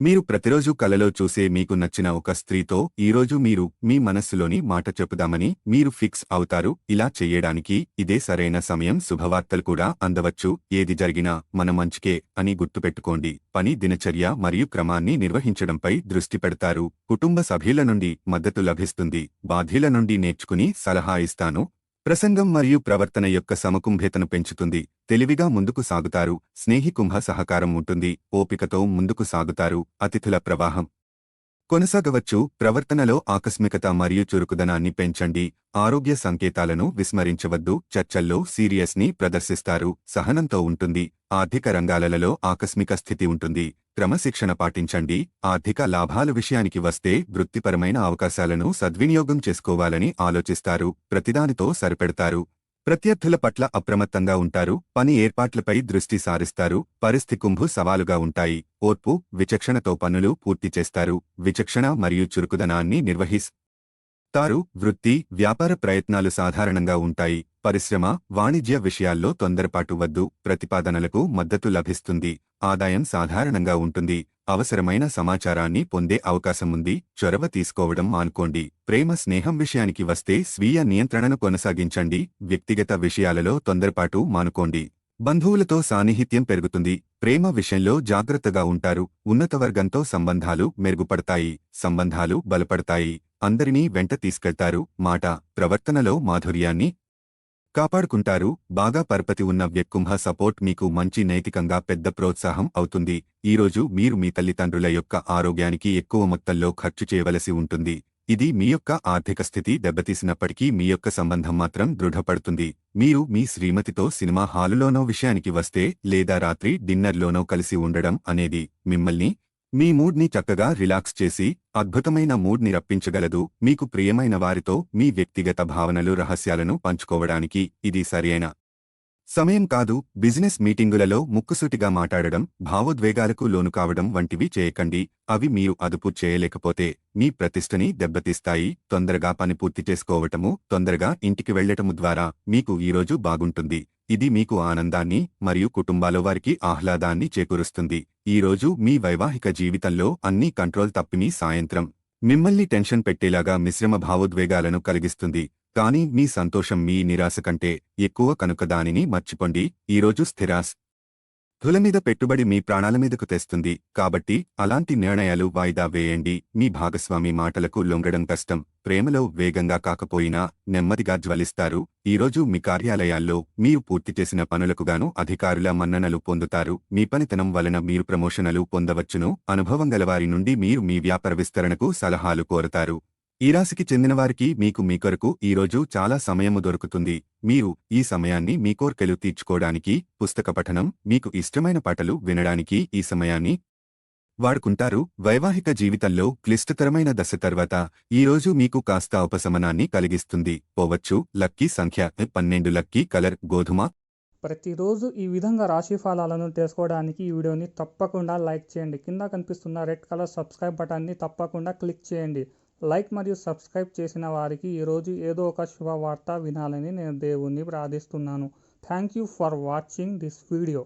మీరు ప్రతిరోజు కలలో చూసే మీకు నచ్చిన ఒక స్త్రీతో ఈరోజు మీరు మీ మనస్సులోని మాట చెప్పుదామని మీరు ఫిక్స్ అవుతారు. ఇలా చెయ్యడానికి ఇదే సరైన సమయం. శుభవార్తలు కూడా అందవచ్చు. ఏది జరిగినా మన మంచికే అని గుర్తుపెట్టుకోండి. పని దినచర్య మరియు క్రమాన్ని నిర్వహించడంపై దృష్టి పెడతారు. కుటుంబ సభ్యుల నుండి మద్దతు లభిస్తుంది. బాధ్యుల నుండి నేర్చుకుని సలహా ఇస్తాను. ప్రసంగం మరియు ప్రవర్తన యొక్క సమకుంభ్యతను పెంచుతుంది. తెలివిగా ముందుకు సాగుతారు. స్నేహికుంభ సహకారం ఉంటుంది. ఓపికతో ముందుకు సాగుతారు. అతిథుల ప్రవాహం. కొనసాగవచ్చు. ప్రవర్తనలో ఆకస్మికత మరియు చురుకుదనాన్ని పెంచండి. ఆరోగ్య సంకేతాలను విస్మరించవద్దు. చర్చల్లో సీరియస్ని ప్రదర్శిస్తారు. సహనంతో ఉంటుంది. ఆర్థిక రంగాలలో ఆకస్మిక స్థితి ఉంటుంది. క్రమశిక్షణ పాటించండి. ఆర్థిక లాభాల విషయానికి వస్తే వృత్తిపరమైన అవకాశాలను సద్వినియోగం చేసుకోవాలని ఆలోచిస్తారు. ప్రతిదానితో సరిపెడతారు. ప్రత్యర్థుల పట్ల అప్రమత్తంగా ఉంటారు పని ఏర్పాట్లపై దృష్టి సారిస్తారు పరిస్థితి కుంభు సవాలుగా ఉంటాయి ఓర్పు విచక్షణతో పనులు పూర్తి చేస్తారు విచక్షణ మరియు చురుకుదనాన్ని నిర్వహిస్తారు వృత్తి వ్యాపార ప్రయత్నాలు సాధారణంగా ఉంటాయి పరిశ్రమ వాణిజ్య విషయాల్లో తొందరపాటు వద్దు ప్రతిపాదనలకు మద్దతు లభిస్తుంది ఆదాయం సాధారణంగా ఉంటుంది అవసరమైన సమాచారాన్ని పొందే అవకాశముంది చొరవ తీసుకోవడం మానుకోండి ప్రేమ స్నేహం విషయానికి వస్తే స్వీయ నియంత్రణను కొనసాగించండి వ్యక్తిగత విషయాలలో తొందరపాటు మానుకోండి. బంధువులతో సాన్నిహిత్యం పెరుగుతుంది ప్రేమ విషయంలో జాగ్రత్తగా ఉంటారు ఉన్నతవర్గంతో సంబంధాలు మెరుగుపడతాయి సంబంధాలు బలపడతాయి అందరినీ వెంట తీసుకెళ్తారు మాట ప్రవర్తనలో మాధుర్యాన్ని కాపాడుకుంటారు. బాగా పరపతి ఉన్న వ్యక్కుంభ సపోర్ట్ మీకు మంచి నైతికంగా పెద్ద ప్రోత్సాహం అవుతుంది. ఈరోజు మీరు మీ తల్లిదండ్రుల యొక్క ఆరోగ్యానికి ఎక్కువ మొత్తంలో ఖర్చు చేయవలసి ఉంటుంది. ఇది మీ యొక్క ఆర్థిక స్థితి దెబ్బతీసినప్పటికీ మీ యొక్క సంబంధం మాత్రం దృఢపడుతుంది. మీరు మీ శ్రీమతితో సినిమా హాలులోనో విషయానికి వస్తే లేదా రాత్రి డిన్నర్లోనో కలిసి ఉండడం అనేది మిమ్మల్ని మీ మూడ్ని చక్కగా రిలాక్స్ చేసి అద్భుతమైన మూడ్ని రప్పించగలదు. మీకు ప్రియమైన వారితో మీ వ్యక్తిగత భావనలు రహస్యాలను పంచుకోవడానికి ఇది సరియైన సమయం కాదు. బిజినెస్ మీటింగులలో ముక్కుసూటిగా మాట్లాడడం భావోద్వేగాలకు లోను కావడం వంటివి చేయకండి. అవి మీరు అదుపు చేయలేకపోతే మీ ప్రతిష్టని దెబ్బతీస్తాయి. తొందరగా పని పూర్తి చేసుకోవటము తొందరగా ఇంటికి వెళ్ళటము ద్వారా మీకు ఈరోజు బాగుంటుంది. ఇది మీకు ఆనందాన్ని మరియు కుటుంబాల వారికి ఆహ్లాదాన్ని చేకూరుస్తుంది. ఈరోజు మీ వైవాహిక జీవితంలో అన్ని కంట్రోల్ తప్పిమి సాయంత్రం. మిమ్మల్ని టెన్షన్ పెట్టేలాగా మిశ్రమ భావోద్వేగాలను కలిగిస్తుంది. కానీ మీ సంతోషం మీ నిరాశ కంటే ఎక్కువ కనుక దానిని మర్చిపోండి. ఈరోజు స్థిరాస్ కుల మీద పెట్టుబడి మీ ప్రాణాల మీదకు తెస్తుంది. కాబట్టి అలాంటి నిర్ణయాలు వాయిదా వేయండి. మీ భాగస్వామి మాటలకు లొంగడం కష్టం. ప్రేమలో వేగంగా కాకపోయినా నెమ్మదిగా జ్వలిస్తారు. ఈరోజు మీ కార్యాలయాల్లో మీరు పూర్తి చేసిన పనులకుగాను అధికారుల మన్ననలు పొందుతారు. మీ పనితనం వలన మీరు ప్రమోషనలు పొందవచ్చును. అనుభవం గలవారి నుండి మీరు మీ వ్యాపార విస్తరణకు సలహాలు కోరతారు. ఈ రాశికి చెందినవారికి మీకు మీ కొరకు ఈరోజు చాలా సమయము దొరుకుతుంది. మీరు ఈ సమయాన్ని మీ కోర్కెలు తీర్చుకోవడానికి పుస్తక పఠనం మీకు ఇష్టమైన పాటలు వినడానికి ఈ సమయాన్ని వాడుకుంటారు. వైవాహిక జీవితంలో క్లిష్టతరమైన దశ తర్వాత ఈరోజు మీకు కాస్త ఉపశమనాన్ని కలిగిస్తుంది. పోవచ్చు లక్కీ సంఖ్య పన్నెండు లక్కీ కలర్ గోధుమ. ప్రతిరోజు ఈ విధంగా రాశి ఫలాలను తెలుసుకోవడానికి ఈ వీడియోని తప్పకుండా లైక్ చేయండి. కింద కనిపిస్తున్న రెడ్ కలర్ సబ్స్క్రైబ్ బటన్ని తప్పకుండా క్లిక్ చేయండి. లైక్ మరియు సబ్స్క్రైబ్ చేసిన వారికి ఈరోజు ఏదో ఒక శుభవార్త వినాలని నేను దేవుణ్ణి ప్రార్థిస్తున్నాను. Thank you for watching this video.